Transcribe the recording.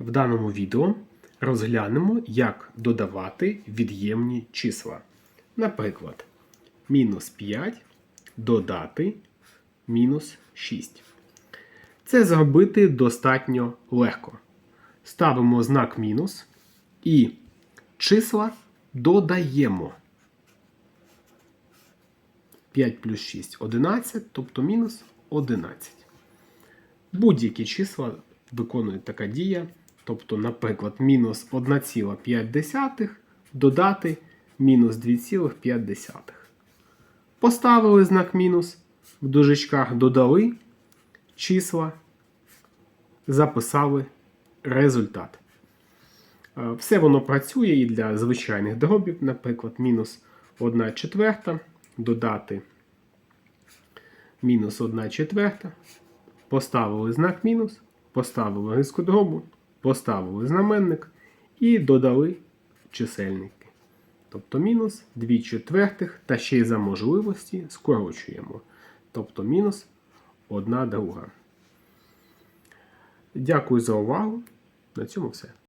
В даному відео розглянемо, як додавати від'ємні числа. Наприклад, мінус 5 додати мінус 6. Це зробити достатньо легко. Ставимо знак мінус і числа додаємо. 5 плюс 6 11, тобто мінус 11. Будь-які числа виконують така дія. Тобто, наприклад, мінус 1,5 додати мінус 2,5. Поставили знак мінус, в дужечках додали числа, записали результат. Е, Все воно працює і для звичайних дробів, наприклад, мінус 1 четверта, додати мінус 1 четверта, поставили знак мінус, поставили риску дробу, поставили знаменник і додали чисельники. Тобто мінус 2 четвертих, та ще й за можливості скорочуємо. Тобто мінус 1 друга. Дякую за увагу. На цьому все.